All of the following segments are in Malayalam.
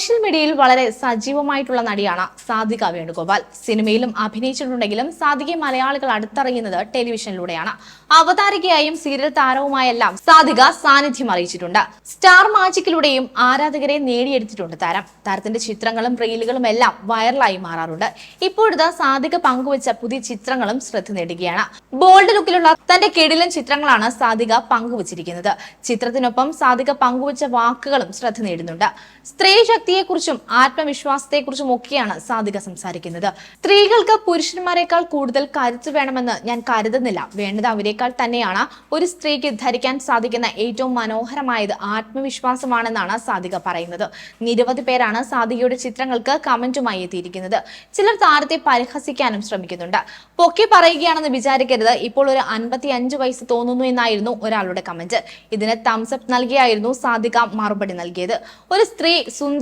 സോഷ്യൽ മീഡിയയിൽ വളരെ സജീവമായിട്ടുള്ള നടിയാണ് സാധിക വേണുഗോപാൽ. സിനിമയിലും അഭിനയിച്ചിട്ടുണ്ടെങ്കിലും സാധികയെ മലയാളികൾ അടുത്തറിയുന്നത് ടെലിവിഷനിലൂടെയാണ്. അവതാരികയായും സീരിയൽ താരവുമായെല്ലാം സാധിക സാന്നിധ്യം അറിയിച്ചിട്ടുണ്ട്. സ്റ്റാർ മാജിക്കിലൂടെയും ആരാധകരെ നേടിയെടുത്തിട്ടുണ്ട് താരം. താരത്തിന്റെ ചിത്രങ്ങളും റീലുകളും എല്ലാം വൈറലായി മാറാറുണ്ട്. ഇപ്പോഴത്തെ സാധിക പങ്കുവച്ച പുതിയ ചിത്രങ്ങളും ശ്രദ്ധ നേടുകയാണ്. ബോൾഡ് ലുക്കിലുള്ള തന്റെ കെടിലൻ ചിത്രങ്ങളാണ് സാധിക പങ്കുവച്ചിരിക്കുന്നത്. ചിത്രത്തിനൊപ്പം സാധിക പങ്കുവച്ച വാക്കുകളും ശ്രദ്ധ നേടുന്നുണ്ട്. സ്ത്രീ ശക്തിയെക്കുറിച്ചും ആത്മവിശ്വാസത്തെക്കുറിച്ചും ഒക്കെയാണ് സാധിക സംസാരിക്കുന്നത്. സ്ത്രീകൾക്ക് പുരുഷന്മാരെക്കാൾ കൂടുതൽ കരുത്ത് വേണമെന്ന് ഞാൻ കരുതുന്നില്ല. വേണ്ടത് അവരെക്കാൾ തന്നെയാണ് ഒരു സ്ത്രീക്ക് ധരിക്കാൻ സാധിക്കുന്ന ഏറ്റവും മനോഹരമായത് ആത്മവിശ്വാസമാണെന്നാണ് സാധിക പറയുന്നത്. നിരവധി പേരാണ് സാധികയുടെ ചിത്രങ്ങൾക്ക് കമന്റുമായി എത്തിയിരിക്കുന്നത്. ചിലർ താരത്തെ പരിഹസിക്കാനും ശ്രമിക്കുന്നുണ്ട്. പൊക്കി പറയുകയാണെന്ന് വിചാരിക്കരുത്. ഇപ്പോൾ ഒരു അൻപത്തി അഞ്ച് വയസ്സ് തോന്നുന്നു എന്നായിരുന്നു ഒരാളുടെ കമന്റ്. ഇതിന് തംസപ്പ് നൽകിയായിരുന്നു സാധിക മറുപടി നൽകിയത്. ഒരു സ്ത്രീ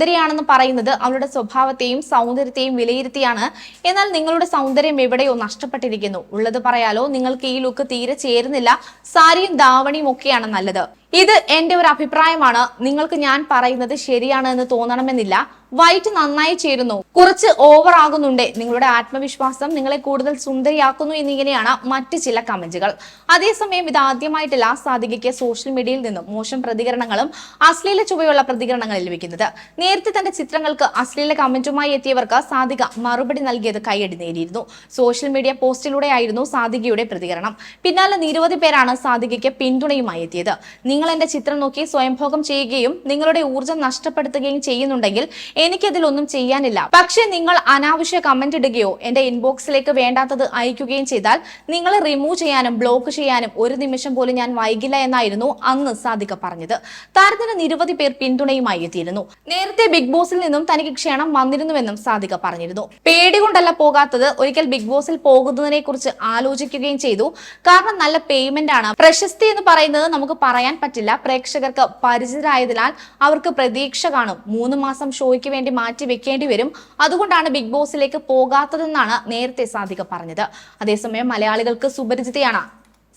സുന്ദരിയാണെന്ന് പറയുന്നത് അവളുടെ സ്വഭാവത്തെയും സൗന്ദര്യത്തെയും വിലയിരുത്തിയാണ്. എന്നാൽ നിങ്ങളുടെ സൗന്ദര്യം എവിടെയോ നഷ്ടപ്പെട്ടിരിക്കുന്നു. ഉള്ളത് പറയാലോ നിങ്ങൾക്ക് ഈ ലുക്ക് തീരെ ചേരുന്നില്ല. സാരിയും ദാവണിയും ഒക്കെയാണ് നല്ലത്. ഇത് എന്റെ ഒരു അഭിപ്രായമാണ്. നിങ്ങൾക്ക് ഞാൻ പറയുന്നത് ശരിയാണ് എന്ന് തോന്നണമെന്നില്ല. വൈറ്റ് നന്നായി ചേരുന്നു. കുറച്ച് ഓവർ ആകുന്നുണ്ട്. നിങ്ങളുടെ ആത്മവിശ്വാസം നിങ്ങളെ കൂടുതൽ സുന്ദരിയാക്കുന്നു എന്നിങ്ങനെയാണ് മറ്റ് ചില കമന്റുകൾ. അതേസമയം ഇത് ആദ്യമായിട്ടല്ല സാധികയ്ക്ക് സോഷ്യൽ മീഡിയയിൽ നിന്നും മോശം പ്രതികരണങ്ങളും അശ്ലീല ചുവയുള്ള പ്രതികരണങ്ങൾ ലഭിക്കുന്നത്. നേരത്തെ തന്റെ ചിത്രങ്ങൾക്ക് അശ്ലീല കമന്റുമായി എത്തിയവർക്ക് സാധിക മറുപടി നൽകിയത് കൈയടി നേടിയിരുന്നു. സോഷ്യൽ മീഡിയ പോസ്റ്റിലൂടെയായിരുന്നു സാധികയുടെ പ്രതികരണം. പിന്നാലെ നിരവധി പേരാണ് സാധികയ്ക്ക് പിന്തുണയുമായി എത്തിയത്. നിങ്ങൾ എന്റെ ചിത്രം നോക്കി സ്വയംഭോഗം ചെയ്യുകയും നിങ്ങളുടെ ഊർജം നഷ്ടപ്പെടുത്തുകയും ചെയ്യുന്നുണ്ടെങ്കിൽ എനിക്കതിലൊന്നും ചെയ്യാനില്ല. പക്ഷെ നിങ്ങൾ അനാവശ്യ കമന്റ് ഇടുകയോ എന്റെ ഇൻബോക്സിലേക്ക് വേണ്ടാത്തത് അയക്കുകയും ചെയ്താൽ നിങ്ങളെ റിമൂവ് ചെയ്യാനും ബ്ലോക്ക് ചെയ്യാനും ഒരു നിമിഷം പോലും ഞാൻ വൈകില്ല എന്നായിരുന്നു അന്ന് സാധിക പറഞ്ഞത്. താരത്തിന് നിരവധി പേർ പിന്തുണയുമായി എത്തിയിരുന്നു. നേരത്തെ ബിഗ് ബോസിൽ നിന്നും തനിക്ക് ക്ഷണം വന്നിരുന്നുവെന്നും സാധിക പറഞ്ഞിരുന്നു. പേടി കൊണ്ടല്ല പോകാത്തത് ഒരിക്കൽ ബിഗ് ബോസിൽ പോകുന്നതിനെ കുറിച്ച് ആലോചിക്കുകയും ചെയ്തു. കാരണം നല്ല പേയ്മെന്റ് ആണ്. പ്രശസ്തി എന്ന് പറയുന്നത് നമുക്ക് പറയാൻ പറ്റില്ല. പ്രേക്ഷകർക്ക് പരിചിതരായതിനാൽ അവർക്ക് പ്രതീക്ഷ കാണും. മൂന്ന് മാസം ഷോയ്ക്ക് വേണ്ടി മാറ്റി വെക്കേണ്ടി വരും. അതുകൊണ്ടാണ് ബിഗ് ബോസിലേക്ക് പോകാത്തതെന്നാണ് നേരത്തെ സാധിക പറഞ്ഞത്. അതേസമയം മലയാളികൾക്ക് സുപരിചിതയാണ്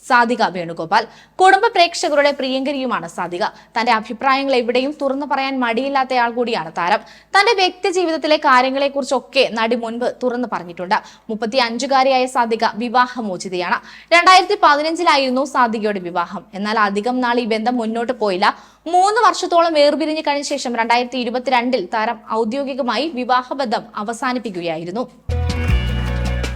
സാധിക വേണുഗോപാൽ. കുടുംബ പ്രേക്ഷകരുടെ പ്രിയങ്കരിയുമാണ് സാധിക തന്റെ അഭിപ്രായങ്ങൾ എവിടെയും തുറന്നു പറയാൻ മടിയില്ലാത്തയാൾ കൂടിയാണ് താരം. തന്റെ വ്യക്തി ജീവിതത്തിലെ കാര്യങ്ങളെക്കുറിച്ചൊക്കെ നടി മുൻപ് തുറന്നു പറഞ്ഞിട്ടുണ്ട്. മുപ്പത്തി അഞ്ചുകാരിയായ സാധിക വിവാഹമോചിതയാണ്. രണ്ടായിരത്തി പതിനഞ്ചിലായിരുന്നു സാധികയുടെ വിവാഹം. എന്നാൽ അധികം നാൾ ഈ ബന്ധം മുന്നോട്ട് പോയില്ല. മൂന്ന് വർഷത്തോളം വേർപിരിഞ്ഞു കഴിഞ്ഞ ശേഷം രണ്ടായിരത്തി ഇരുപത്തിരണ്ടിൽ താരം ഔദ്യോഗികമായി വിവാഹബന്ധം അവസാനിപ്പിക്കുകയായിരുന്നു.